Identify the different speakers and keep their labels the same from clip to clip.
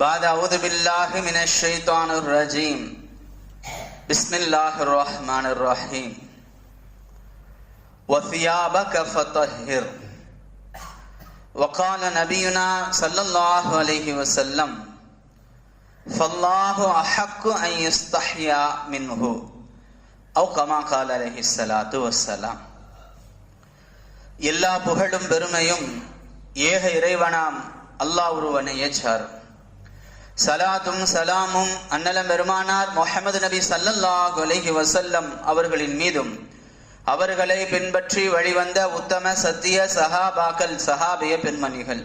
Speaker 1: بعد أعوذ بالله من الشيطان الرجيم بسم الله الرحمن الرحيم وثيابك فطهر وقال نبينا صلى الله عليه وسلم فالله أحق أن يستحيا منه أو كما قال عليه الصلاة والسلام எல்லா புகழும் பெருமையும் ஏக இறைவனாம் அல்லாஹ் ஒருவனையே சாரும் சலாத்தும் சலாமும் அன்னலம் பெருமானார் முகமது நபி சல்லல்லாஹ் அலைஹி வசல்லம் அவர்களின் மீதும். அவர்களை பின்பற்றி வழிவந்த உத்தம சத்திய சஹாபாக்கள் சஹாபிய பெண்மணிகள்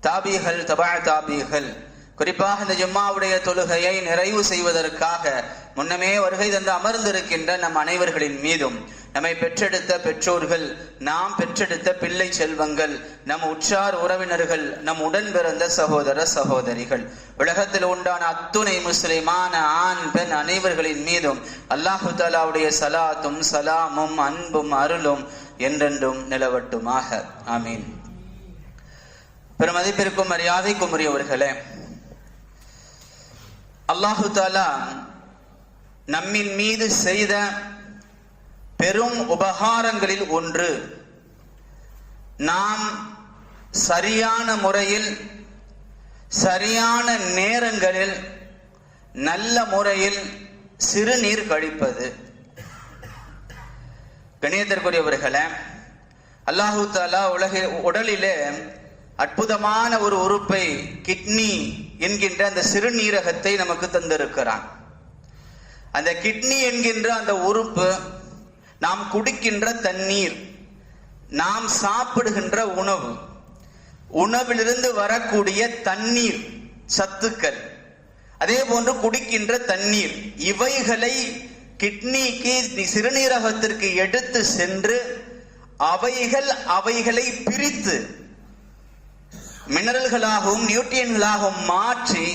Speaker 1: தாபிகள் தபா தாபிகள். குறிப்பாக இந்த ஜும்மாவுடைய தொழுகையை நிறைவு செய்வதற்காக முன்னமே வருகை தந்து அமர்ந்திருக்கின்ற நம் அனைவர்களின் மீதும் நம்மை பெற்றெடுத்த பெற்றோர்கள் நாம் பெற்றெடுத்த பிள்ளை செல்வங்கள் நம் உற்றார் உறவினர்கள் நம் உடன் பிறந்த சகோதர சகோதரிகள். உலகத்தில் உண்டான அத்துணை முஸ்லிமான ஆண் பெண் அனைவர்களின் மீதும் அல்லாஹு தாலாவுடைய சலாத்தும் சலாமும் அன்பும் அருளும் என்றென்றும் நிலவட்டுமாக. ஆமீன். பெருமதிப்பிற்கும் மரியாதைக்கும் உரியவர்களே அல்லாஹு தாலா நம்மின் மீது செய்த பெரும் உபகாரங்களில் ஒன்று. நாம் சரியான முறையில் சரியான நேரங்களில் நல்ல முறையில் சிறுநீர் கழிப்பது. கணியத்திற்குரியவர்களே அல்லாஹு தாலா உலக உடலிலே அற்புதமான ஒரு உறுப்பை கிட்னி என்கின்ற அந்த சிறுநீரகத்தை நமக்கு தந்திருக்கிறான். அந்த கிட்னி என்கின்ற அந்த உறுப்பு நாம் குடிக்கின்ற தண்ணீர் நாம் சாப்பிடுகின்ற உணவு உணவிலிருந்து வரக்கூடிய தண்ணீர் சத்துக்கள். அதே போன்று குடிக்கின்ற தண்ணீர் இவைகளை கிட்னிக்கு சிறுநீரகத்திற்கு எடுத்து சென்று அவைகள் அவைகளை பிரித்து மினரல்களாகவும் நியூட்ரியன்களாகவும் மாற்றி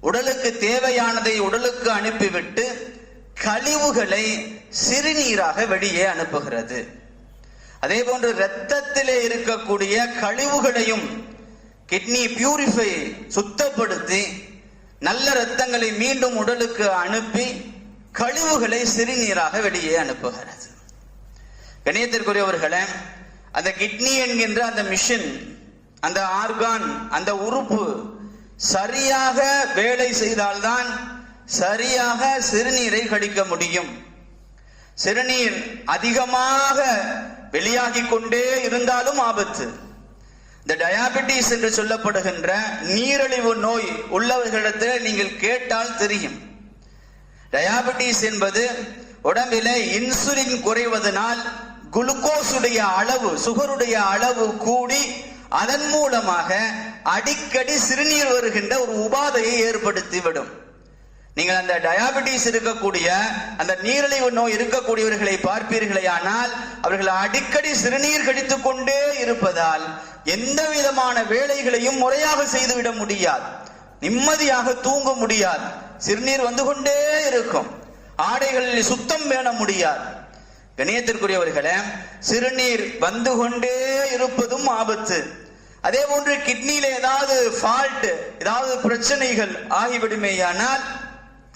Speaker 1: உடலுக்கு தேவையானதை உடலுக்கு அனுப்பிவிட்டு கழிவுகளை சிறுநீராக வெளியே அனுப்புகிறது. அதே போன்று இரத்தத்திலே இருக்கக்கூடிய கழிவுகளையும் கிட்னி பியூரிஃபை சுத்தப்படுத்தி நல்ல இரத்தங்களை மீண்டும் உடலுக்கு அனுப்பி கழிவுகளை சிறுநீராக வெளியே அனுப்புகிறது. கணியத்திற்குரியவர்களே அந்த கிட்னி என்கின்ற அந்த மிஷின் அந்த ஆர்கான் அந்த உறுப்பு சரியாக வேலை செய்தால்தான் சரியாக சிறுநீரை கடிக்க முடியும். சிறுநீர் அதிகமாக வெளியாகி கொண்டே இருந்தாலும் ஆபத்து. இந்த டயாபெட்டிஸ் என்று சொல்லப்படுகின்ற நீரிழிவு நோய் உள்ளவர்களிடத்தில் நீங்கள் கேட்டால் தெரியும். டயாபெட்டிஸ் என்பது உடம்பில இன்சுலின் குறைவதனால் குளுக்கோஸுடைய அளவு சுகருடைய அளவு கூடி அதன் மூலமாக அடிக்கடி சிறுநீர் வருகின்ற ஒரு உபாதையை ஏற்படுத்திவிடும். நீங்கள் அந்த டயாபெட்டிஸ் இருக்கக்கூடிய அந்த நீரிழிவு நோய் இருக்கக்கூடியவர்களை பார்ப்பீர்களே ஆனால் அவர்கள் அடிக்கடி சிறுநீர் கடித்துக் கொண்டே இருப்பதால் எந்த விதமான வேலைகளையும் முறையாக செய்துவிட முடியாது. நிம்மதியாக தூங்க முடியாது. சிறுநீர் வந்து கொண்டே இருக்கும். ஆடைகளில் சுத்தம் பேண முடியாது. கணியத்திற்குரியவர்களே சிறுநீர் வந்து கொண்டே இருப்பதும் ஆபத்து. அதே போன்று கிட்னியில ஏதாவது ஃபால்ட் ஏதாவது பிரச்சனைகள் ஆகிவிடுமேயானால்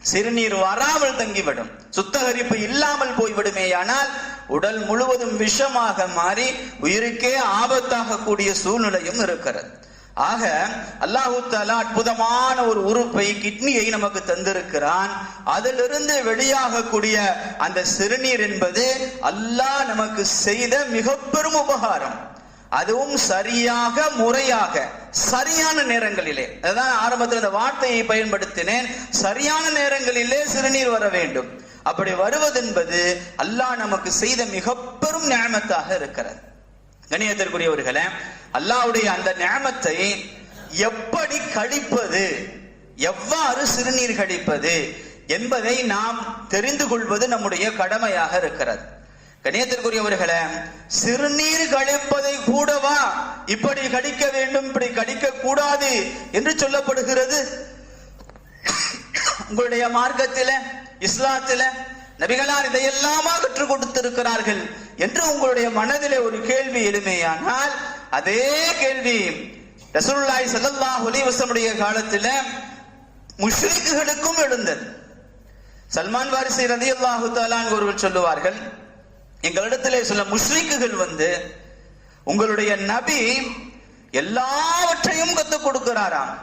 Speaker 1: சிறுநீர் வராமல் தங்கிவிடும். சுத்தகரிப்பு இல்லாமல் போய்விடுமேயானால் உடல் முழுவதும் விஷமாக மாறி உயிருக்கே ஆபத்தாக கூடிய சூழ்நிலையும் இருக்கிறது. ஆக அல்லாஹு தாலா அற்புதமான ஒரு உறுப்பை கிட்னியை நமக்கு தந்திருக்கிறான். அதிலிருந்து வெளியாகக்கூடிய அந்த சிறுநீர் என்பது அல்லாஹ் நமக்கு செய்த மிக பெரும் உபகாரம். அதுவும் சரியாக முறையாக சரியான நேரங்களிலே. அதான் ஆரம்பத்தில் இந்த வார்த்தையை பயன்படுத்தினேன். சரியான நேரங்களிலே சிறுநீர் வர வேண்டும். அப்படி வருவதென்பது அல்லாஹ் நமக்கு செய்த மிக பெரும் ஞானத்தாக இருக்கிறது. கணியத்திற்குரியவர்களே அல்லாஹ்வுடைய அந்த நியமத்தை எப்படி கழிப்பது எவ்வாறு சிறுநீர் கழிப்பது என்பதை நாம் தெரிந்து கொள்வது நம்முடைய கடமையாக இருக்கிறது. கணியத்திற்குரியவர்களே சிறுநீர் கழிப்பதை கூடவா இப்படி கடிக்க வேண்டும் இப்படி கடிக்க கூடாது என்று சொல்லப்படுகிறது. உங்களுடைய மார்க்கத்தில இஸ்லாத்தில நபிகளார் இதையெல்லாமா கற்றுக் கொடுத்திருக்கிறார்கள் என்று உங்களுடைய மனதிலே ஒரு கேள்வி எழுமையானால் அதே கேள்வி ரசூல்லாய் சல்லா அலைஹி வஸல்லுடைய காலத்தில முஷ்ரிக்குகளுக்கும் எழுந்தது. சல்மான் வாரிசை ரலியல்லாஹு தாலான் ஒருவர் சொல்லுவார்கள் எங்களிடத்திலே சில முஸ்லிக்குகள் வந்து உங்களுடைய நபி எல்லாவற்றையும் கத்துக் கொடுக்கிறாராம்.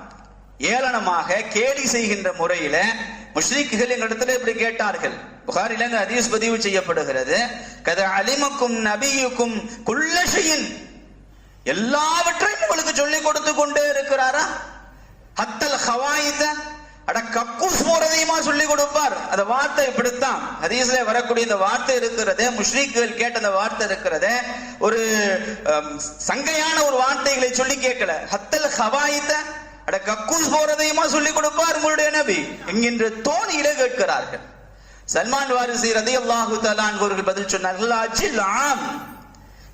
Speaker 1: ஏளனமாக கேலி செய்கின்ற முறையில முஷ்ரிக்குகள் எங்களிடத்துல இப்படி கேட்டார்கள். புகாரில இந்த ஹதீஸ் பதிவு செய்யப்படுகிறது. கத அலிமக்கும் நபியுக்கும் குள்ளஷையின் எல்லாவற்றையும் உங்களுக்கு சொல்லிக் கொடுத்து கொண்டே இருக்கிறாரா? ஹத்தல் ஹவாயித. அட கக்கூஸ் போறதையுமா சொல்லிக் கொடுப்பார்? அந்த வார்த்தை இப்படித்தான். ஹதீஸ்ல வரக்கூடிய இந்த வார்த்தை இருக்கிறதே முஷ்ரீக்குகள் கேட்ட அந்த வார்த்தை இருக்கிறதே ஒரு சங்கையான ஒரு வார்த்தைகளை சொல்லி கேட்கல. ஹத்தல் ஹவாயித்த அட கக்கூஸ் போறதையுமா சொல்லி கொடுப்பார் உங்களுடைய நபி? என்கின்ற தோணியில கேட்கிறார்கள். சல்மான் வாரிசி ரதி அல்லாஹு தலான் அவர்கள் பதில் சொன்னார்கள் அஜில் ஆம்.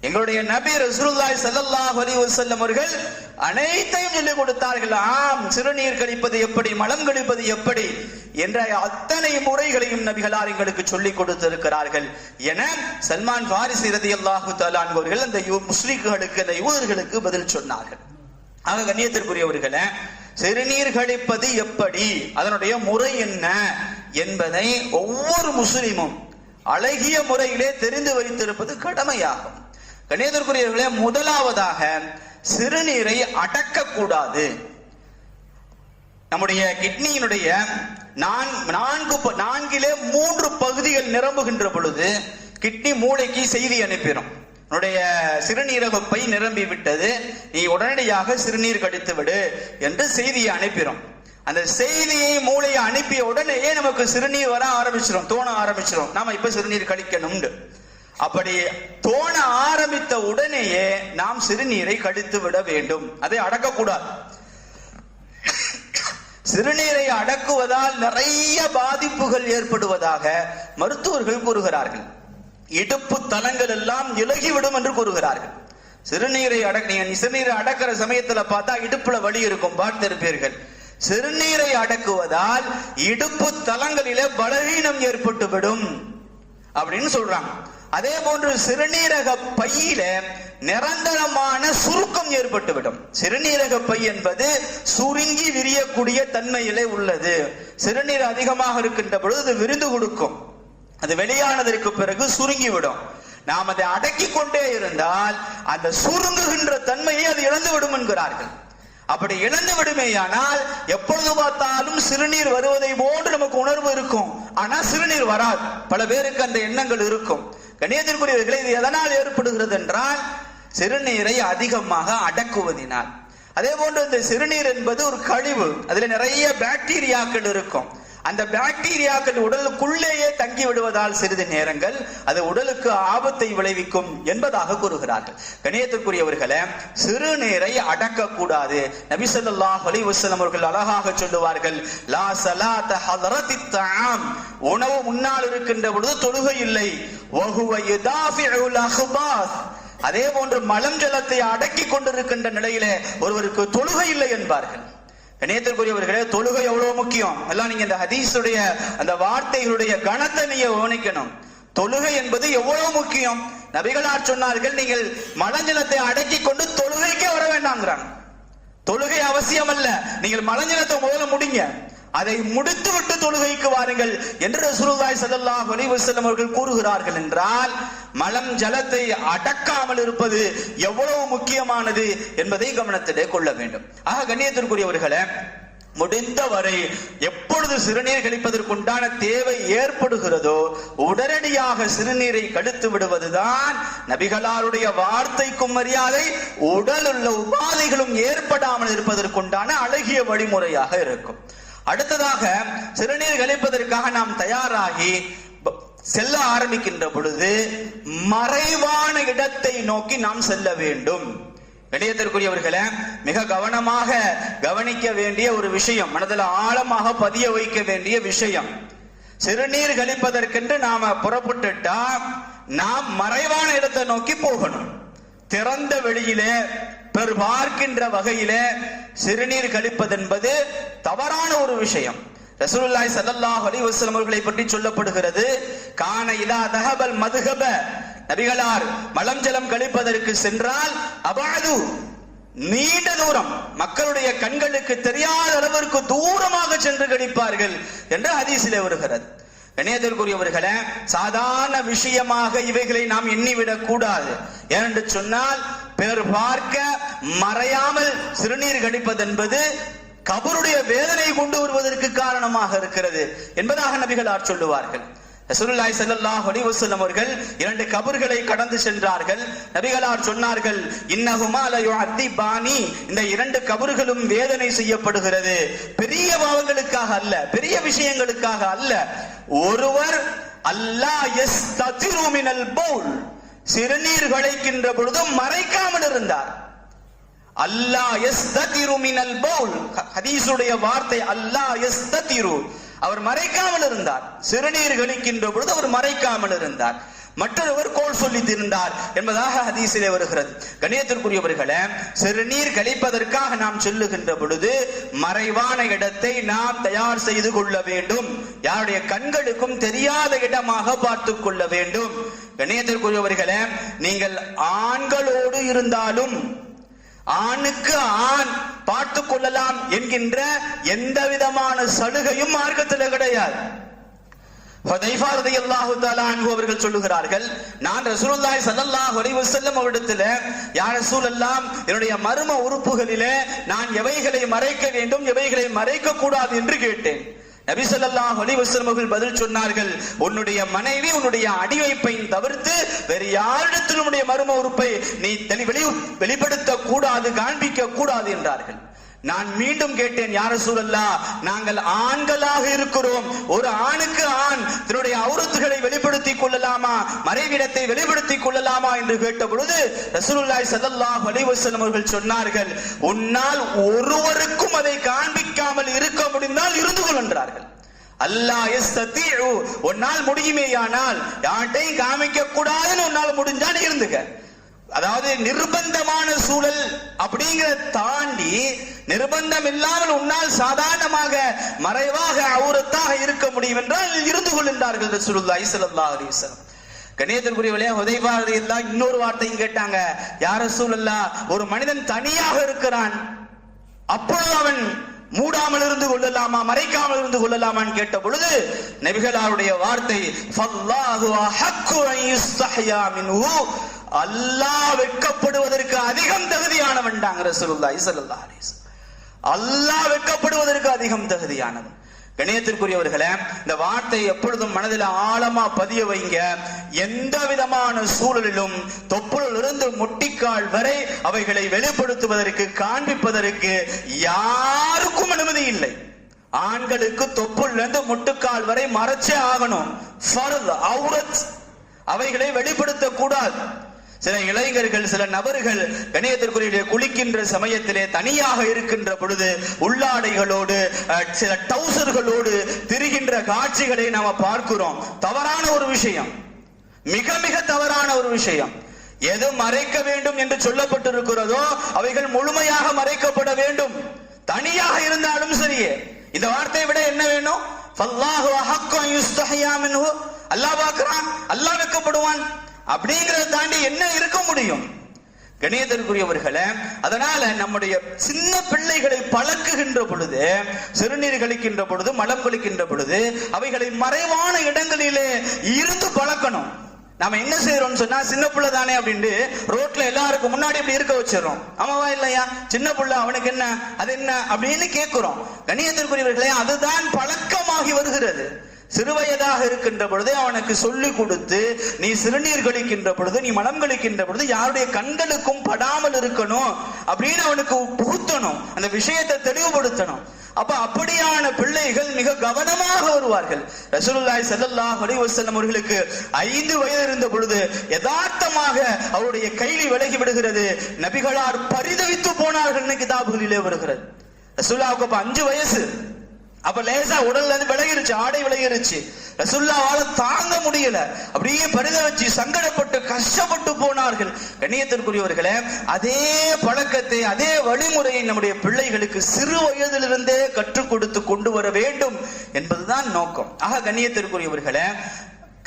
Speaker 1: எங்களுடைய நபி ரசூலுல்லாஹி ஸல்லல்லாஹு அலைஹி வஸல்லம் அவர்கள் அனைத்தையும் சொல்லிக் கொடுத்தார்கள். ஆம் சிறுநீர் கழிப்பது எப்படி மலம் கழிப்பது எப்படி என்ற அத்தனை முறைகளையும் நபிகளார் எங்களுக்கு சொல்லிக் கொடுத்திருக்கிறார்கள். என சல்மான் ஃபாரிசி இறுதி அல்லாஹு அவர்கள் அந்த யூ- முஸ்லிம்களுக்கு அந்த யூதர்களுக்கு பதில் சொன்னார்கள். ஆக கண்ணியத்திற்குரியவர்களே சிறுநீர் கழிப்பது எப்படி அதனுடைய முறை என்ன என்பதை ஒவ்வொரு முஸ்லிமும் அழகிய முறையிலே தெரிந்து வைத்திருப்பது கடமையாகும். கணியத்திற்குரியவர்களே முதலாவதாக சிறுநீரை அடக்கக்கூடாது. நம்முடைய கிட்னியினுடைய நான்கு நான்கிலே மூன்று பகுதிகள் நிரம்புகின்ற பொழுது கிட்னி மூளைக்கு செய்தி அனுப்பிடும் உன்னுடைய சிறுநீரக பை நிரம்பி விட்டது நீ உடனடியாக சிறுநீர் கடித்து விடு என்று செய்தியை அனுப்பிடும் அந்த செய்தியை மூளையை அனுப்பிய உடனேயே நமக்கு சிறுநீர் வர ஆரம்பிச்சிடும் தோண ஆரம்பிச்சிடும் நாம இப்ப சிறுநீர் கழிக்கணும்னு அப்படி தோண ஆரம்பித்த உடனேயே நாம் சிறுநீரை கடித்து விட வேண்டும். அதை அடக்கக்கூடாது. சிறுநீரை அடக்குவதால் நிறைய பாதிப்புகள் ஏற்படுவதாக மருத்துவர்கள் கூறுகிறார்கள். இடுப்பு தலங்கள் எல்லாம் இலகிவிடும் என்று கூறுகிறார்கள். சிறுநீரை அடக்க நீங்க சிறுநீரை அடக்கிற சமயத்துல பார்த்தா இடுப்புல வலி இருக்கும். பார்த்திருப்பீர்கள் சிறுநீரை அடக்குவதால் இடுப்பு தலங்களில பலவீனம் ஏற்பட்டுவிடும். அப்படின்னு சொல்றாங்க. அதே போன்று சிறுநீரக பையில நிரந்தரமான சுருக்கம் ஏற்பட்டுவிடும். சிறுநீரக பை என்பது சுருங்கி விரியக்கூடிய தன்மையிலே உள்ளது. சிறுநீர் அதிகமாக இருக்கின்ற பொழுது அது விருந்து கொடுக்கும். அது வெளியானதற்கு பிறகு சுருங்கிவிடும். நாம் அதை அடக்கி கொண்டே இருந்தால் அந்த சுருங்குகின்ற தன்மையை அது இழந்து விடும் என்கிறார்கள். அப்படி இழந்து விடுமேயானால் எப்பொழுது பார்த்தாலும் சிறுநீர் வருவதை போன்று நமக்கு உணர்வு இருக்கும். ஆனா சிறுநீர் வராது. பல பேருக்கு அந்த எண்ணங்கள் இருக்கும். கணியத்திற்குரியவர்களே இது எதனால் ஏற்படுகிறது என்றால் சிறுநீரை அதிகமாக அடக்குவதினால். அதே போன்று இந்த சிறுநீர் என்பது ஒரு கழிவு. அதுல நிறைய பாக்டீரியாக்கள் இருக்கும். அந்த பாக்டீரியாக்கள் உடலுக்குள்ளேயே தங்கி விடுவதால் சிறிது நேரங்கள் அது உடலுக்கு ஆபத்தை விளைவிக்கும் என்பதாக கூறுகிறார்கள். கணியத்திற்குரியவர்களே சிறுநீரை அடக்கக்கூடாது. நபி ஸல்லல்லாஹு அலைஹி அவர்கள் அழகாக சொல்லுவார்கள் லா ஸலாத ஹதரத்தி தஆம் உணவு முன்னால் இருக்கின்ற பொழுது தொழுகை இல்லை. வஹுவ யுதாஃபிஉல் அஹ்பாஸ் அதே போன்று மலம் ஜலத்தை அடக்கி கொண்டிருக்கின்ற நிலையிலே ஒருவருக்கு தொழுகை இல்லை என்பார்கள். இணையத்திற்குரியவர்களே தொழுகை எவ்வளவு முக்கியம்? எல்லாம் நீங்க இந்த ஹதீஸுடைய அந்த வார்த்தைகளுடைய கணத்தை நீங்க கவனிக்கணும். தொழுகை என்பது எவ்வளவு முக்கியம்? நபிகளார் சொன்னார்கள் நீங்கள் மலஞ்சலத்தை அடக்கி கொண்டு தொழுகைக்கே வர வேண்டாங்கிறாங்க தொழுகை அவசியம் அல்ல நீங்கள் மலஞ்சலத்தை முதல்ல முடிங்க. அதை முடித்து விட்டு தொழுகைக்கு வாருங்கள் என்று ரசூலுல்லாஹி ஸல்லல்லாஹு அலைஹி வஸல்லம் அவர்கள் கூறுகிறார்கள் என்றால் மலம் ஜலத்தை அடக்காமல் இருப்பது எவ்வளவு முக்கியமானது என்பதை கவனத்திலே கொள்ள வேண்டும். ஆக கண்ணியத்திற்குரியவர்களே முடிந்தவரை எப்பொழுது சிறுநீர் கழிப்பதற்குண்டான தேவை ஏற்படுகிறதோ உடனடியாக சிறுநீரை கழித்து விடுவதுதான் நபிகளாருடைய வார்த்தைக்கும் மரியாதை உடல் உள்ள உபாதைகளும் ஏற்படாமல் இருப்பதற்குண்டான அழகிய வழிமுறையாக இருக்கும். அடுத்ததாக சிறுநீர் கழிப்பதற்காக நாம் தயாராகி செல்ல ஆரம்பிக்கின்ற பொழுது மறைவான இடத்தை நோக்கி நாம் செல்ல வேண்டும். கணியத்திற்குரியவர்களே மிக கவனமாக கவனிக்க வேண்டிய ஒரு விஷயம் மனதில் ஆழமாக பதிய வைக்க வேண்டிய விஷயம். சிறுநீர் கழிப்பதற்கென்று நாம புறப்பட்டுட்டா நாம் மறைவான இடத்தை நோக்கி போகணும். திறந்த வெளியிலே பெரு பார்க்கின்ற வகையிலே சிறுநீர் கழிப்பது என்பது தவறான ஒரு விஷயம். ரசூலுல்லாய் ஸல்லல்லாஹு அலி வசலம் அவர்களை பற்றி சொல்லப்படுகிறது கான இலா தஹபல் மதுகப நபிகளார் மலம் ஜலம் கழிப்பதற்கு சென்றால் அபாது நீண்ட தூரம் மக்களுடைய கண்களுக்கு தெரியாத அளவிற்கு தூரமாக சென்று கழிப்பார்கள் என்று ஹதீசிலே வருகிறது. கணியத்திற்குரியவர்களே சாதாரண விஷயமாக இவைகளை நாம் எண்ணிவிடக் கூடாது. ஏனென்று சொன்னால் பிறர் பார்க்க மறையாமல் சிறுநீர் கடிப்பது என்பது கபருடைய வேதனை கொண்டு வருவதற்கு காரணமாக இருக்கிறது என்பதாக நபிகளார் சொல்லுவார்கள். ரசூலுல்லாஹி ஸல்லல்லாஹு அலைஹி வஸல்லம் அவர்கள் இரண்டு கபர்களை கடந்து சென்றார்கள். நபிகளார் சொன்னார்கள் இன்னஹுமா ல யுஅத்திபானி. இந்த இரண்டு கபர்களும் வேதனை செய்யப்படுகிறது. பெரிய பாவங்களுக்காக அல்ல பெரிய விஷயங்களுக்காக அல்ல. ஒருவர் அல்லாஹ் யஸ்ததிரு மினல் பவுல் சிறுநீர் களைக்கின்ற பொழுது மறைக்காமல் இருந்தார். அல்லாஹ் யஸ்ததிரு மினல் பவுல் ஹதீஸுடைய வார்த்தை அல்லாஹ் யஸ்ததிரு. அவர் மறைக்காமல் இருந்தார். சிறுநீர் கழிக்கின்ற பொழுது அவர் மறைக்காமல் இருந்தார். மற்றொருவர் கோல் சொல்லி திருந்தார் என்பதாக ஹதீசிலே வருகிறது. கணியத்திற்குரியவர்களே சிறுநீர் கழிப்பதற்காக நாம் செல்லுகின்ற பொழுது மறைவான இடத்தை நாம் தயார் செய்து கொள்ள வேண்டும். யாருடைய கண்களுக்கும் தெரியாத இடமாக பார்த்து கொள்ள வேண்டும். கணியத்திற்குரியவர்களே நீங்கள் ஆண்களோடு இருந்தாலும் ஆணுக்கு ஆண் பார்த்து கொள்ளலாம் என்கின்ற எந்த விதமான சலுகையும் மார்க்கத்தில் கிடையாது. அவர்கள் சொல்லுகிறார்கள் நான் ரசூலுல்லாய் ஸல்லல்லாஹு அலைஹி வஸல்லம் அவரிடத்தில் யா ரசூலல்லாம் என்னுடைய மர்ம உறுப்புகளிலே நான் எவைகளை மறைக்க வேண்டும் எவைகளை மறைக்க கூடாது என்று கேட்டேன். நபி ஸல்லல்லாஹு அலைஹி பதில் சொன்னார்கள் உன்னுடைய மனைவி உன்னுடைய அடிவைப்பை தவிர்த்து வேறு யாரிடத்திலும் உன்னுடைய மர்ம உறுப்பை நீ வெளி வெளிப்படுத்த கூடாது காண்பிக்க கூடாது என்றார்கள். நான் மீண்டும் கேட்டேன் யார சூழல்லா நாங்கள் ஆண்களாக இருக்கிறோம். ஒரு ஆணுக்கு ஆண் தன்னுடைய அவுரத்துகளை வெளிப்படுத்திக் கொள்ளலாமா? மறைவிடத்தை வெளிப்படுத்திக் கொள்ளலாமா? என்று கேட்ட பொழுது ரசூலுல்லாய் சதல்லா வலிவசலம் அவர்கள் சொன்னார்கள் உன்னால் ஒருவருக்கும் அதை காண்பிக்காமல் இருக்க முடிந்தால் இருந்து கொள் என்றார்கள். அல்லாஹ் யஸ்ததீஉ உன்னால் முடியுமேயானால் யார்ட்டையும் காமிக்க கூடாதுன்னு உன்னால் முடிஞ்சால் இருந்துக இருந்துக்க. அதாவது நிர்பந்தமான சூழல் அப்படிங்கிறத தாண்டி நிர்பந்தம் இல்லாமல் உன்னால் சாதாரணமாக மறைவாக அவுரத்தாக இருக்க முடியும் என்றால் இருந்து கொள்கின்றார்கள் ரசூலுல்லாஹி ஸல்லல்லாஹு அலைஹி வஸல்லம். கணியத்திற்குரியவளே எல்லாம் இன்னொரு வார்த்தையும் கேட்டாங்க. யார சூழல்லா ஒரு மனிதன் தனியாக இருக்கிறான். அப்பொழுது அவன் மூடாமல் இருந்து கொள்ளலாமா மறைக்காமல் இருந்து கொள்ளலாமான்னு கேட்ட பொழுது நபிகளாருடைய வார்த்தை அல்லாஹ் வெட்கப்படுவதற்கு அதிகம் தகுதியானவன் தாங்க ரசூலுல்லாஹி ஸல்லல்லாஹு அலைஹி வஸல்லம். அல்லாஹ் வெட்கப்படுவதற்கு அதிகம் தகுதியானவன். கணியத்திற்குரியவர்களே இந்த வார்த்தை எப்பொழுதும் மனதில் ஆழமா பதிய வைங்க. எந்த விதமான சூழலிலும் தொப்புளிலிருந்து முட்டிக்கால் வரை அவைகளை வெளிப்படுத்துவதற்கு காண்பிப்பதற்கு யாருக்கும் அனுமதி இல்லை. ஆண்களுக்கு தொப்புள்ள இருந்து முட்டுக்கால் வரை மறைச்சே ஆகணும். அவுரத். அவைகளை வெளிப்படுத்த கூடாது சில இளைஞர்கள் சில நபர்கள் கணியத்திற்குரிய குளிக்கின்ற சமயத்திலே தனியாக இருக்கின்ற பொழுது உள்ளாடைகளோடு சில டவுசர்களோடு திரிகின்ற காட்சிகளை நாம பார்க்கிறோம். தவறான ஒரு விஷயம். மிக மிக தவறான ஒரு விஷயம். எது மறைக்க வேண்டும் என்று சொல்லப்பட்டிருக்கிறதோ அவைகள் முழுமையாக மறைக்கப்பட வேண்டும். தனியாக இருந்தாலும் சரியே. இந்த வார்த்தையை விட என்ன வேணும்? அல்லாஹ் அல்லாஹ் பார்க்கிறான். அல்லாஹ் வைக்கப்படுவான். அப்படிங்கறத தாண்டி என்ன இருக்க முடியும்? கணியத்திற்குரியவர்களே அதனால நம்முடைய சின்ன பிள்ளைகளை பழக்குகின்ற பொழுது சிறுநீர் கழிக்கின்ற பொழுது மலம் கழிக்கின்ற பொழுது அவைகளை மறைவான இடங்களிலே இருந்து பழக்கணும். நாம என்ன செய்யறோம்னு சொன்னா சின்ன புள்ள தானே அப்படின்ட்டு ரோட்ல எல்லாருக்கும் முன்னாடி இப்படி இருக்க வச்சிடறோம். ஆமாவா இல்லையா? சின்ன பிள்ளை அவனுக்கு என்ன அது என்ன அப்படின்னு கேட்கிறோம் கணியத்திற்குரியவர்களே அதுதான் பழக்கமாகி வருகிறது. சிறுவயதாக இருக்கின்ற பொழுதே அவனுக்கு சொல்லிக் கொடுத்து நீ சிறுநீர் கழிக்கின்ற பொழுது நீ மலம் கழிக்கின்ற பொழுது யாருடைய கண்களுக்கும் படாமல் இருக்கணும் அப்படின்னு அவனுக்கு புகுத்தணும். அந்த விஷயத்தை தெளிவுபடுத்தணும். அப்ப அப்படியான பிள்ளைகள் மிக கவனமாக வருவார்கள். ரசூலுல்லாய் ஸல்லல்லாஹு அலைஹி அவர்களுக்கு ஐந்து வயது இருந்த பொழுது யதார்த்தமாக அவருடைய கைலி விலகி விடுகிறது. நபிகளார் பரிதவித்து போனார்கள் கிதாபுகளிலே வருகிறது. ரசூல்லாவுக்கு அப்ப அஞ்சு வயசு. அப்ப லேசா உடல்ல இருந்து விலகிருச்சு ஆடை விலகிருச்சு. ரசுல்லாவால தாங்க முடியல. அப்படியே பருக வச்சு சங்கடப்பட்டு கஷ்டப்பட்டு போனார்கள். கண்ணியத்திற்குரியவர்களே அதே பழக்கத்தை அதே வழிமுறையை நம்முடைய பிள்ளைகளுக்கு சிறு வயதிலிருந்தே கற்றுக் கொடுத்து கொண்டு வர வேண்டும் என்பதுதான் நோக்கம். ஆக கண்ணியத்திற்குரியவர்களே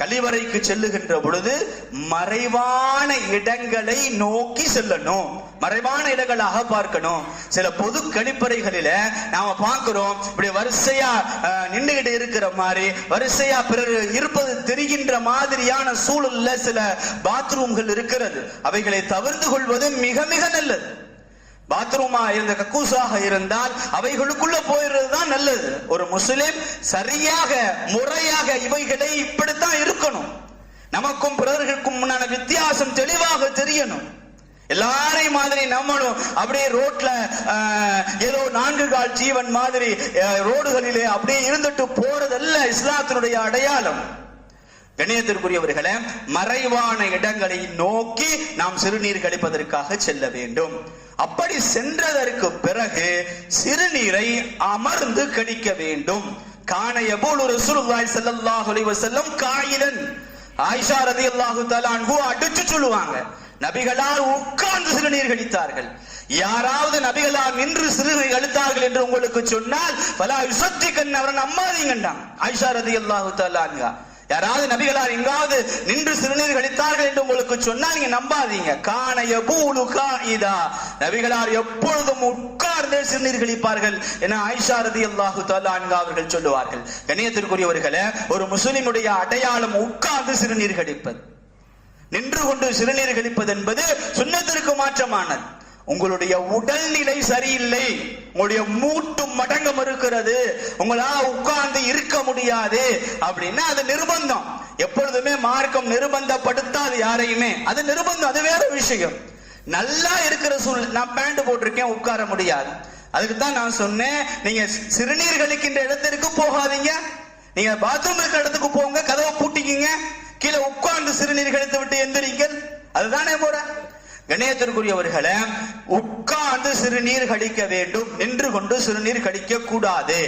Speaker 1: கழிவறைக்கு செல்லுகின்ற பொழுது மறைவான இடங்களை நோக்கி செல்லணும். மறைவான இடங்களாக பார்க்கணும். சில பொது கழிப்பறைகளில நாம பார்க்கிறோம் இப்படி வரிசையா நின்றுகிட்டு இருக்கிற மாதிரி வரிசையா பிறர் இருப்பது தெரிகின்ற மாதிரியான சூழல்ல சில பாத்ரூம்கள் இருக்கிறது. அவைகளை தவிர்த்து கொள்வது மிக மிக நல்லது. பாத்ரூமா இருந்த கக்கூசாக இருந்தால் அவைகளுக்குள்ள போயிடுறது தான் நல்லது. ஒரு முஸ்லிம் சரியாக முறையாக இவைகளை இப்படித்தான் இருக்கணும். நமக்கும் பிறர்களுக்கும் முன்னான வித்தியாசம் தெளிவாக தெரியணும். எல்லாரையும் மாதிரி நம்மளும் அப்படியே ரோட்ல ஏதோ நான்கு கால் ஜீவன் மாதிரி ரோடுகளிலே அப்படியே இருந்துட்டு போறதல்ல இஸ்லாத்தினுடைய அடையாளம். கணியத்திற்குரியவர்களே மறைவான இடங்களை நோக்கி நாம் சிறுநீர் கழிப்பதற்காக செல்ல வேண்டும். அப்படி சென்றதற்கு பிறகு சிறுநீரை அமர்ந்து கடிக்க வேண்டும். காண எபோல் ஒரு சுருவாய் அலைஹி செல்லும் காயிலன். ஆயிஷா ரதி அல்லாஹு தலான்ஹு அடிச்சு சொல்லுவாங்க. நபிகளார் உட்கார்ந்து சிறுநீர் கழித்தார்கள் யாராவது நபிகளார் நின்று சிறுநீர் கழித்தார்கள் என்று உங்களுக்கு சொன்னால் பலா யுசத்திக்கன் அவரை நம்பாதீங்கண்டாம். ஆயிஷா ரதி அல்லாஹு தலான்கா யாராவது நபிகளார் எங்காவது நின்று சிறுநீர் கழித்தார்கள் என்று உங்களுக்கு சொன்னா நீங்க நம்பாதீங்க. காண யபூலு காயிதா. நபிகளார் எப்பொழுதும் உட்கார்ந்து சிறுநீர் கழிப்பார்கள் என ஆயிஷா ரதி அல்லாஹு அன்ஹா அவர்கள் சொல்லுவார்கள். கண்ணியத்திற்குரியவர்களே ஒரு முஸ்லிமுடைய அடையாளம் உட்கார்ந்து சிறுநீர் கழிப்பது. நின்று கொண்டு சிறுநீர் கழிப்பது என்பது சுண்ணத்திற்கு மாற்றமானது. உங்களுடைய உடல்நிலை சரியில்லை. உங்களுடைய மூட்டு மடங்கம் இருக்கிறது. உங்களால் உட்கார்ந்து இருக்க முடியாது. அப்படின்னா அது நிர்பந்தம். எப்பொழுதுமே மார்க்கம் நிர்பந்தப்படுத்தாது யாரையுமே. அது நிர்பந்தம் அது வேற விஷயம். நல்லா இருக்கிற சூழ் நான் பேண்ட் போட்டிருக்கேன் உட்கார முடியாது. அதுக்கு தான் நான் சொன்னேன் நீங்க சிறுநீர் கழிக்கின்ற இடத்திற்கு போகாதீங்க. நீங்க பாத்ரூம் இருக்கிற இடத்துக்கு போங்க கதவை பூட்டிக்கிங்க. கீழே உட்கார்ந்து சிறுநீர் கழித்து விட்டு எந்திரிங்கள். அதுதானே போற கணேசத்திற்குரியவர்களே உட்கார்ந்து சிறுநீர் கடிக்க வேண்டும் நின்று கொண்டு சிறுநீர் கடிக்க கூடாது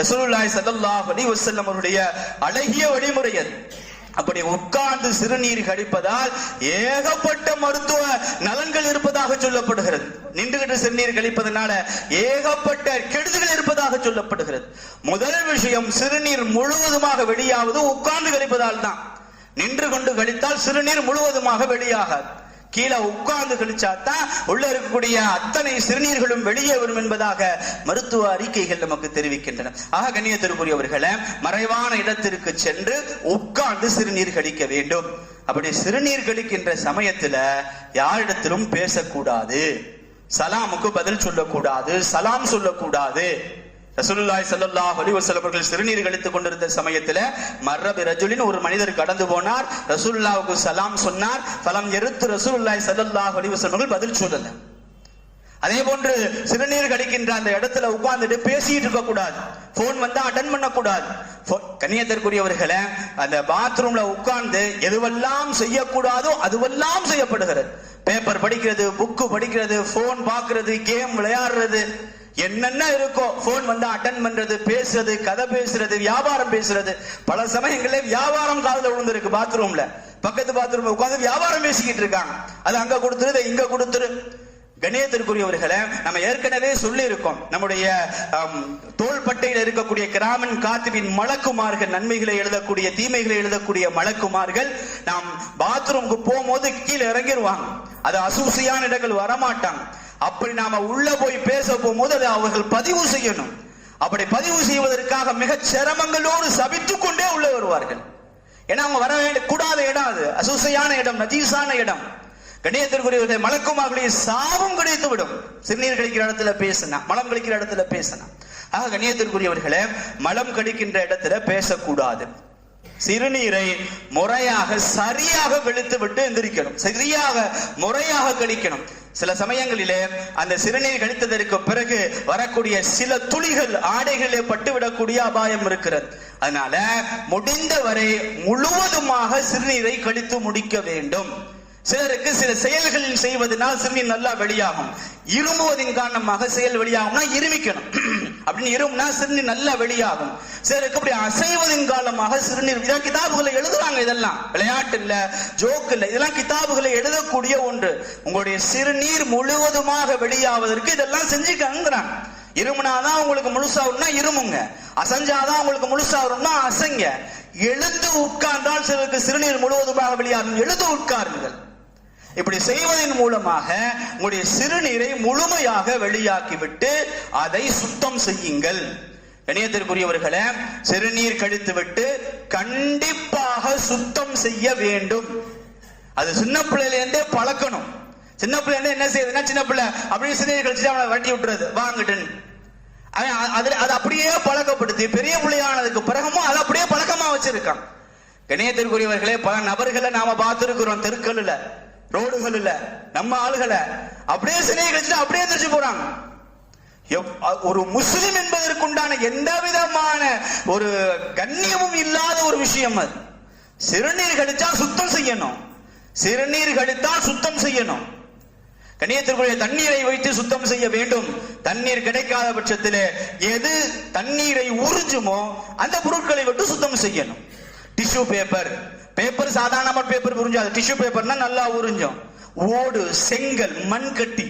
Speaker 1: ரசூலுல்லாஹி ஸல்லல்லாஹு அலைஹி வஸல்லம் அவருடைய அழகிய வழிமுறை அது அப்படி உட்கார்ந்து சிறுநீர் கழிப்பதால் ஏகப்பட்ட மருத்துவ நலன்கள் இருப்பதாக சொல்லப்படுகிறது. நின்றுகிட்டு சிறுநீர் கழிப்பதனால ஏகப்பட்ட கெடுதிகள் இருப்பதாக சொல்லப்படுகிறது. முதல் விஷயம் சிறுநீர் முழுவதுமாக வெளியாவது உட்கார்ந்து கழிப்பதால் தான். நின்று கொண்டு கழித்தால் சிறுநீர் முழுவதுமாக வெளியாகாது. கீழே உட்கார்ந்து கழிச்சாதான் உள்ள இருக்கக்கூடிய அத்தனை சிறுநீர்களும் வெளியே வரும் என்பதாக மருத்துவ அறிக்கைகள் நமக்கு தெரிவிக்கின்றன. ஆக கண்ணியத்திற்குரியவர்களை மறைவான இடத்திற்கு சென்று உட்கார்ந்து சிறுநீர் கழிக்க வேண்டும். அப்படி சிறுநீர் கழிக்கின்ற சமயத்துல யாரிடத்திலும் பேசக்கூடாது. சலாமுக்கு பதில் சொல்லக்கூடாது சலாம் சொல்லக்கூடாது. ரசூலுல்லாய் ஸல்லல்லாஹு அலைஹி வஸல்லம் அவர்கள் சிறுநீர் கழித்துக் கொண்டிருந்த சமயத்துல மர்ரபி ரஜுலின் ஒரு மனிதர் கடந்து போனார். ரசூல்லாவுக்கு சலாம் சொன்னார். பலம் எருத்து ரசூலுல்லாய் ஸல்லல்லாஹு அலைஹி அவர்கள் பதில் சொல்லல. அதே போன்று சிறுநீர் கடிக்கின்ற அந்த இடத்துல உட்கார்ந்துட்டு பேசிட்டு இருக்க கூடாது. போன் வந்தா அட்டன் பண்ணக்கூடாது கண்ணியத்திற்குரியவர்களை அந்த பாத்ரூம்ல உட்கார்ந்து எதுவெல்லாம் செய்யக்கூடாதோ அதுவெல்லாம் செய்யப்படுகிறது. பேப்பர் படிக்கிறது புக்கு படிக்கிறது போன் பார்க்கிறது கேம் விளையாடுறது. என்னென்ன இருக்கோ போன் வந்து அட்டன் பண்றது பேசுறது கதை பேசுறது வியாபாரம் பேசுறது பல சமயங்களில் வியாபாரம் காதல விழுந்திருக்கு பாத்ரூம்ல பக்கத்து பாத்ரூம்ல உட்காந்து வியாபாரம் பேசிக்கிட்டு இருக்காங்க. அது அங்க கொடுத்துரு இங்க கொடுத்துரு. கணேசத்திற்குரியவர்களை நம்ம ஏற்கனவே சொல்லி இருக்கோம் நம்முடைய தோள்பட்டையில் இருக்கக்கூடிய கிராமன் காத்துவின் மலக்குமார்கள் நன்மைகளை எழுதக்கூடிய தீமைகளை எழுதக்கூடிய மலக்குமார்கள் நாம் பாத்ரூமுக்கு போகும்போது கீழே இறங்கிடுவாங்க அது அசூசியான இடங்கள் வரமாட்டாங்க. அப்படி நாம உள்ள போய் பேச போகும்போது அதை அவர்கள் பதிவு செய்யணும். அப்படி பதிவு செய்வதற்காக மிக சிரமங்களோடு சபித்துக் கொண்டே உள்ள வருவார்கள். ஏன்னா அவங்க வர வேண்டிய கூடாத இடம் அது. அசூசையான இடம் நஜீசான இடம். கணியத்திற்குரிய மலக்குமார்களுடைய சாபம் கிடைத்து விடும் சிறுநீர் கழிக்கிற இடத்துல பேசினா மலம் கழிக்கிற இடத்துல பேசினா. ஆக கணியத்திற்குரியவர்களே மலம் கழிக்கின்ற இடத்துல பேசக்கூடாது. சிறுநீரை முறையாக சரியாக கழித்து விட்டு எந்திரிக்கணும். சரியாக முறையாக கழிக்கணும். சில சமயங்களிலே அந்த சிறுநீர் கழித்ததற்கு பிறகு வரக்கூடிய சில துளிகள் ஆடைகளிலே பட்டுவிடக்கூடிய அபாயம் இருக்கிறது. அதனால முடிந்தவரை முழுவதுமாக சிறுநீரை கழித்து முடிக்க வேண்டும். சிலருக்கு சில செயல்கள் செய்வதனால் சிறுநீர் நல்லா வெளியாகும். இருமுவதின் காரணமாக செயல் வெளியாகும்னா இருமிக்கணும். அப்படின்னு இருமுனா சிறுநீர் நல்லா வெளியாகும். சிலருக்கு அப்படி அசைவதின் காலமாக சிறுநீர் இதான் கிதாபுகளை எழுதுறாங்க இதெல்லாம். விளையாட்டு இல்ல ஜோக்கு இல்ல இதெல்லாம் கிதாபுகளை எழுதக்கூடிய ஒன்று. உங்களுடைய சிறுநீர் முழுவதுமாக வெளியாவதற்கு இதெல்லாம் செஞ்சுக்காங்கிறாங்க இருமுனாதான் உங்களுக்கு முழுசா வரும்னா இருமுங்க. அசைஞ்சாதான் உங்களுக்கு முழுசா வரும்னா அசைங்க. எழுந்து உட்கார்ந்தால் சிலருக்கு சிறுநீர் முழுவதுமாக வெளியாகும். எழுந்து உட்காருங்கள். இப்படி செய்வதன் மூலமாக உங்களுடைய சிறுநீரை முழுமையாக வெளியாக்கிவிட்டு அதை சுத்தம் செய்யுங்கள். இணையத்திற்குரியவர்களே சிறுநீர் கழித்துவிட்டு கண்டிப்பாக சுத்தம் செய்ய வேண்டும். அது சின்ன பிள்ளையிலேருந்தே பழக்கணும். சின்ன பிள்ளை என்ன செய்யுதுன்னா சின்ன பிள்ளை அப்படியே சிறுநீர் கழிச்சு அவனை வட்டி விட்டுறது வாங்கிட்டுன்னு. அவன் அ- அது அப்படியே பழக்கப்படுத்தி பெரிய பிள்ளையானதுக்கு பிறகமும் அதை அப்படியே பழக்கமா வச்சிருக்கான். இணையத்திற்குரியவர்களே பல நபர்களை நாம பார்த்திருக்கிறோம் தெருக்கல்ல ரோடுகள்ல நம்ம ஆளுகளை அப்படியே சிலையை கழிச்சுட்டு அப்படியே எந்திரிச்சு போறாங்க. ஒரு முஸ்லிம் என்பதற்குண்டான எந்த விதமான ஒரு கண்ணியமும் இல்லாத ஒரு விஷயம் அது. சிறுநீர் கழிச்சா சுத்தம் செய்யணும். சிறுநீர் கடித்தால் சுத்தம் செய்யணும். கண்ணியத்திற்குரிய தண்ணீரை வைத்து சுத்தம் செய்ய வேண்டும். தண்ணீர் கிடைக்காத பட்சத்தில் எது தண்ணீரை உறிஞ்சுமோ அந்த பொருட்களை விட்டு சுத்தம் செய்யணும். டிஷ்யூ பேப்பர் பேப்பர் சாதாரணமாக பேப்பர் புரிஞ்சாது. டிஷ்யூ பேப்பர்னா நல்லா உறிஞ்சும். ஓடு செங்கல் மண்கட்டி.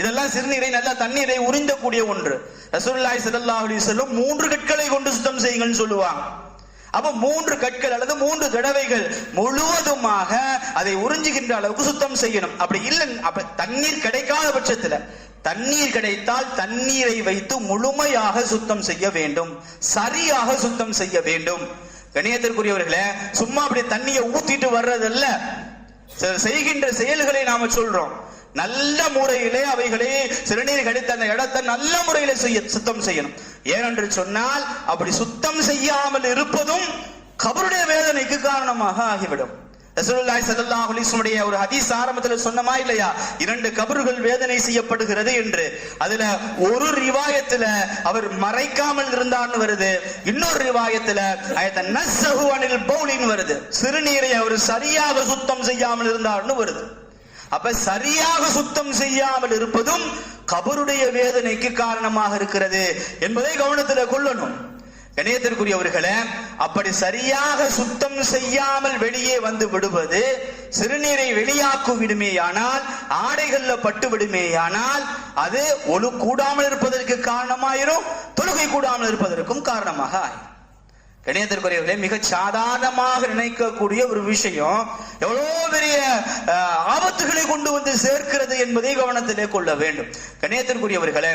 Speaker 1: இதெல்லாம் சிறுநீரை நல்லா தண்ணீரை உறிஞ்சக்கூடிய ஒன்று. ரசூல்லாய் சதல்லா அலி வஸல்லம் மூன்று கற்களை கொண்டு சுத்தம் செய்யுங்கன்னு சொல்லுவாங்க. அப்ப மூன்று கற்கள் அல்லது மூன்று தடவைகள் முழுவதுமாக அதை உறிஞ்சுகின்ற அளவுக்கு சுத்தம் செய்யணும். அப்படி இல்லை அப்ப தண்ணீர் கிடைக்காத பட்சத்துல தண்ணீர் கிடைத்தால் தண்ணீரை வைத்து முழுமையாக சுத்தம் செய்ய வேண்டும். சரியாக சுத்தம் செய்ய வேண்டும். கணியத்திற்குரியவர்களே சும்மா அப்படி தண்ணியை ஊத்திட்டு வர்றதல்ல. செய்கின்ற செயல்களை நாம சொல்றோம். நல்ல முறையிலே அவைகளை சிறுநீர் கடித்த அந்த இடத்தை நல்ல முறையில செய்ய சுத்தம் செய்யணும். ஏனென்று சொன்னால் அப்படி சுத்தம் செய்யாமல் இருப்பதும் கபருடைய வேதனைக்கு காரணமாக ஆகிவிடும். ரசூலுல்லாஹி ஸல்லல்லாஹு அலைஹி வஸல்லம் ஒரு ஹதீஸ் ஆரம்பத்தில் சொன்னமா இல்லையா? இரண்டு கபர்கள் வேதனை செய்யப்படுகிறது என்று. அதுல ஒரு ரிவாயத்துல அவர் மறைக்காமல் இருந்தார்னு வருது. இன்னொரு ரிவாயத்துல ayat நஸ்ஸஹு அனில் பௌலின் வருது. சிறுநீரை அவர் சரியாக சுத்தம் செய்யாமல் இருந்தார்னு வருது. அப்ப சரியாக சுத்தம் செய்யாமல் இருப்பதும் கபருடைய வேதனைக்கு காரணமாக இருக்கிறது என்பதை கவனத்தில் கொள்ளணும். கணியத்திற்குரியவர்களே அப்படி சரியாக சுத்தம் செய்யாமல் வெளியே வந்து விடுவது சிறுநீரை வெளியாக்கு விடுமேயானால் ஆடைகள்ல பட்டு விடுமேயானால் அது ஒழு கூடாமல் இருப்பதற்கு காரணமாயிரும் தொழுகை கூடாமல் இருப்பதற்கும் காரணமாக ஆயிரும். கணியத்திற்குரியவர்களே மிக சாதாரணமாக நினைக்கக்கூடிய ஒரு விஷயம் எவ்வளோ பெரிய ஆபத்துகளை கொண்டு வந்து சேர்க்கிறது என்பதை கவனத்திலே கொள்ள வேண்டும். கணியத்திற்குரியவர்களே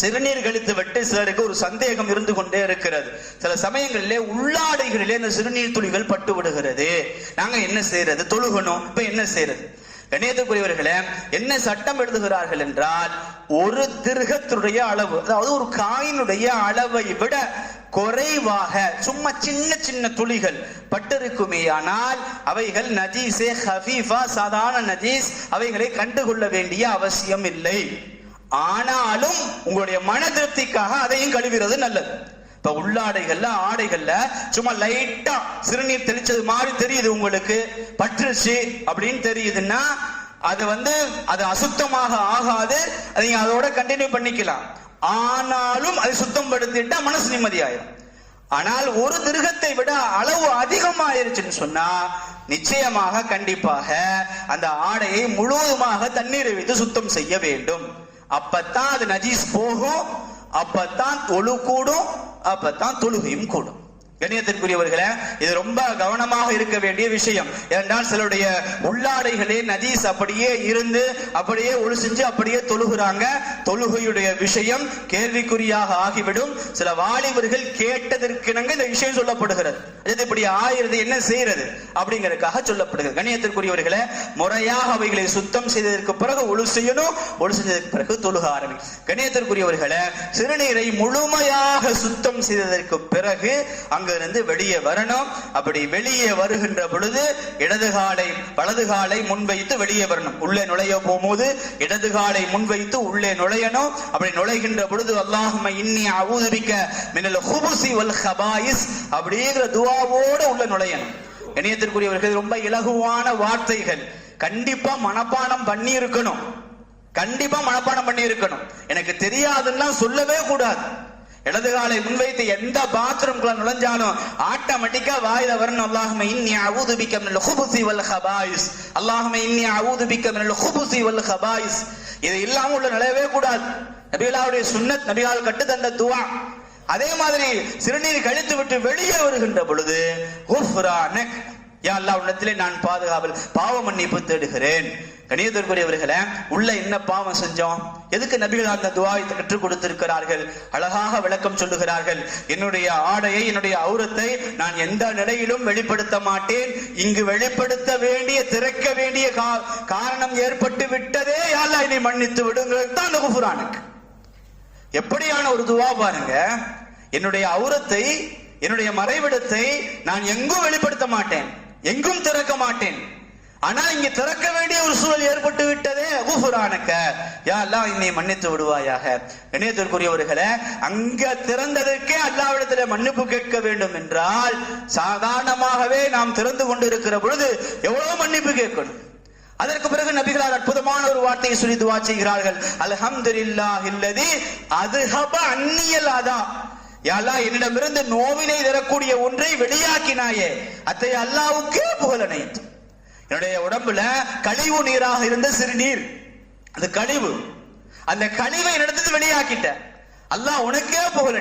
Speaker 1: சிறுநீர் கழித்து விட்டு சிலருக்கு ஒரு சந்தேகம் இருந்து கொண்டே இருக்கிறது. சில சமயங்களிலே உள்ளாடைகளிலே இந்த சிறுநீர் துளிகள் பட்டு விடுகிறது. நாங்க என்ன செய்யறது? தொழுகணும். இப்ப என்ன செய்யறது? கணியத்துக்குரியவர்களே என்ன சட்டம் எழுதுகிறார்கள் என்றால் ஒரு திருகத்துடைய அளவு அதாவது ஒரு காயினுடைய அளவை விட குறைவாக சும்மா சின்ன சின்ன துளிகள் பட்டிருக்குமே ஆனால் அவைகள் நஜீஸே ஹஃபீஃபா சாதாரண நஜீஸ் அவைகளை கண்டுகொள்ள வேண்டிய அவசியம் இல்லை. ஆனாலும் உங்களுடைய மன திருப்திக்காக அதையும் கழுவுறது நல்லது. இப்ப உள்ளாடைகள்ல ஆடைகள்ல சும்மா லைட்டா சிறுநீர் தெளிச்சது மாதிரி தெரியுது உங்களுக்கு. பற்றுச்சு அப்படின்னு தெரியுதுன்னா அது வந்து அது அசுத்தமாக ஆகாது. அதை நீங்க அதோட கண்டினியூ பண்ணிக்கலாம். ஆனாலும் அதை சுத்தம் படுத்திட்டா மனசு நிம்மதியாயிரும். ஆனால் ஒரு திருகத்தை விட அளவு அதிகமாயிருச்சுன்னு சொன்னா நிச்சயமாக கண்டிப்பாக அந்த ஆடையை முழுவதுமாக தண்ணீரை வைத்து சுத்தம் செய்ய வேண்டும். அப்பத்தான் அது நஜீஸ் போகும் அப்பத்தான் தொழு கூடும் அப்பத்தான் தொழுகையும் கூடும். கணியத்திற்குரியவர்களே இது ரொம்ப கவனமாக இருக்க வேண்டிய விஷயம். ஏனென்றால் சிலருடைய உள்ளாடைகளே நஜீஸ் அப்படியே இருந்து அப்படியே ஒழு அப்படியே தொழுகிறாங்க. தொழுகையுடைய விஷயம் கேள்விக்குறியாக ஆகிவிடும். சில வாலிபர்கள் கேட்டதற்கிணங்க இந்த விஷயம் சொல்லப்படுகிறது. இது இப்படி ஆயிரது என்ன செய்யறது அப்படிங்கறதுக்காக சொல்லப்படுகிறது. கணியத்திற்குரியவர்களே முறையாக அவைகளை சுத்தம் செய்ததற்கு பிறகு ஒழு செய்யணும் ஒழு செஞ்சதற்கு பிறகு தொழுக ஆரம்பி கணியத்திற்குரியவர்களை சிறுநீரை முழுமையாக சுத்தம் செய்ததற்கு பிறகு அங்கிருந்து வெளியே வரணும். அப்படி வெளியே வருகின்ற பொழுது இடது காலை வலது காலை முன்வைத்து வெளியே வரணும். உள்ளே நுழைய போகும்போது இடது காலை முன்வைத்து உள்ளே நுழையணும். அப்படி நுழைகின்ற பொழுது அல்லாஹும இன்னி அவுதுபிக்க மின்னல் ஹுபுசி வல் ஹபாயிஸ் அப்படிங்கிற துவாவோட உள்ள நுழையணும். இணையத்திற்குரியவர்கள் ரொம்ப இலகுவான வார்த்தைகள். கண்டிப்பா மனப்பாடம் பண்ணி இருக்கணும் கண்டிப்பா மனப்பாடம் பண்ணி இருக்கணும் எனக்கு தெரியாதுன்னா சொல்லவே கூடாது. இடது காலை முன்வைத்து எந்த பாத்ரூம்குள்ள நுழைஞ்சாலும் ஆட்டோமேட்டிக்கா வாயில வரணும். அல்லாஹும இன்னி அவுது பிக்க மினல் ஹுபுசி வல் ஹபாயிஸ். அல்லாஹும இன்னி அவுது பிக்க மினல் ஹுபுசி வல் ஹபாயிஸ். இது இல்லாம உள்ள நிலவே கூடாது. நபிகளாவுடைய சுன்னத் நபிகால் கட்டு தந்த துவா. அதே மாதிரி சிறுநீர் கழித்து விட்டு வெளியே வருகின்ற பொழுது குஃப்ரானக் யா அல்லாஹ் உன்னத்திலே நான் பாதுகாவல் பாவ மன்னிப்பு தேடுகிறேன். கணியத்திற்குரியவர்களே உள்ள என்ன பாவம் செஞ்சோம்? எதுக்கு நபிகள் அந்த துவாயத்தை கற்றுக் கொடுத்திருக்கிறார்கள்? அழகாக விளக்கம் சொல்லுகிறார்கள் என்னுடைய ஆடையை என்னுடைய அவுரத்தை நான் எந்த நிலையிலும் வெளிப்படுத்த மாட்டேன். இங்கு வெளிப்படுத்த வேண்டிய திறக்க வேண்டிய கா- காரணம் ஏற்பட்டு விட்டதே. யாழ்லா என்னை மன்னித்து விடுங்கிறது தான் அந்த குஃபுரானுக்கு எப்படியான ஒரு துவா பாருங்க. என்னுடைய அவுரத்தை என்னுடைய மறைவிடத்தை நான் எங்கும் வெளிப்படுத்த மாட்டேன். எங்கும் திறக்க மாட்டேன். ஆனா இங்க திறக்க வேண்டிய ஒரு சூழல் ஏற்பட்டு விட்டதே குஃபுரானுக்க யா அல்லா என்னை மன்னித்து விடுவாயாக. இணையத்திற்குரியவர்களே அங்க திறந்ததற்கே அல்லாவிடத்துல மன்னிப்பு கேட்க வேண்டும் என்றால் சாதாரணமாகவே நாம் திறந்து கொண்டிருக்கிற பொழுது எவ்வளவு மன்னிப்பு கேட்கணும்? அதற்கு பிறகு நபிகளார் அற்புதமான ஒரு வார்த்தையை சொல்லி துவா செய்கிறார்கள். அல்ஹம்துலில்லாஹ் இல்லதி அதுஹப அந்நியல் அதான் யாலா என்னிடமிருந்து நோவினை தரக்கூடிய ஒன்றை வெளியாக்கினாயே. அத்தை அல்லாவுக்கே புகழ் என்னுடைய உடம்புல கழிவு நீராக இருந்த சிறுநீர். அந்த கழிவு அந்த கழிவை என்னிடத்துல வெளியாக்கிட்ட. அல்லாஹ் உனக்கே புகழ்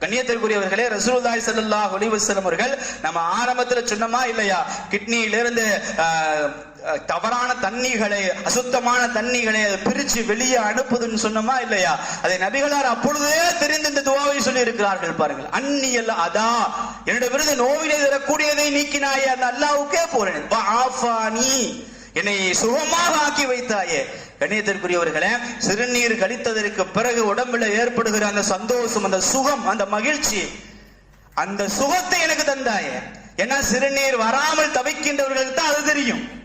Speaker 1: கண்ணியத்திற்குரியவர்களே ரசூலுல்லாஹி ஸல்லல்லாஹு அலைஹி வஸல்லம் அவர்கள் நம்ம ஆரம்பத்துல சொன்னோமா இல்லையா? கிட்னியிலிருந்து தவறான தண்ணிகளை அசுத்தமான தண்ணிகளை அதை பிரிச்சு வெளியே அனுப்புதுன்னு சொன்னோமா இல்லையா? அதை நபிகளார் அப்பொழுதே தெரிந்து இந்த துவாவை சொல்லி இருக்கிறார்கள் பாருங்கள். அந்நியல் அதா. என்னுடைய விருது நோவினை தரக்கூடியதை நீக்கினாயே அந்த அல்லாவுக்கே போறேன். என்னை சுகமாக ஆக்கி வைத்தாயே. கணியத்திற்குரியவர்களே சிறுநீர் கழித்ததற்கு பிறகு உடம்புல ஏற்படுகிற அந்த சந்தோஷம் அந்த சுகம் அந்த மகிழ்ச்சி அந்த சுகத்தை எனக்கு தந்தாயே. ஏன்னா சிறுநீர் வராமல் தவிக்கின்றவர்களுக்கு தான் அது தெரியும்.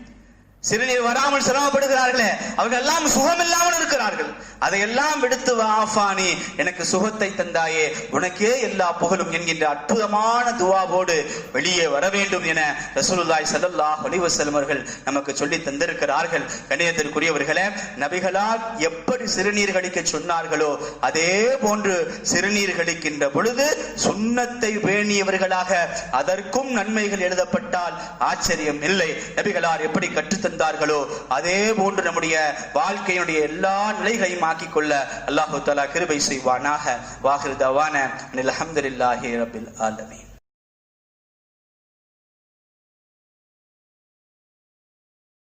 Speaker 1: சிறுநீர் வராமல் சிரமப்படுகிறார்களே அவர்கள் எல்லாம் சுகம் இல்லாமல் இருக்கிறார்கள். அதையெல்லாம் விடுத்து ஆஃபானி எனக்கு சுகத்தை தந்தாயே. உனக்கே எல்லா புகழும் என்கின்ற அற்புதமான துவாவோடு வெளியே வர வேண்டும் என ரசூலுல்லாய் ஸல்லல்லாஹு அலைஹி அவர்கள் நமக்கு சொல்லி தந்திருக்கிறார்கள். கணிதத்திற்குரியவர்களே நபிகளால் எப்படி சிறுநீர் கழிக்க சொன்னார்களோ அதே போன்று சிறுநீர் கழிக்கின்ற பொழுது சுண்ணத்தை பேணியவர்களாக அதற்கும் நன்மைகள் எழுதப்பட்டால் ஆச்சரியம் இல்லை. நபிகளார் எப்படி கற்றுத் இருந்தார்களோ அதே போன்று நம்முடைய வாழ்க்கையினுடைய எல்லா நிலைகளையும் ஆக்கிக் கொள்ள அல்லாஹு தலா கிருபை செய்வானாக. வாகிருதவான தவான ரபில் ஆலமீன்.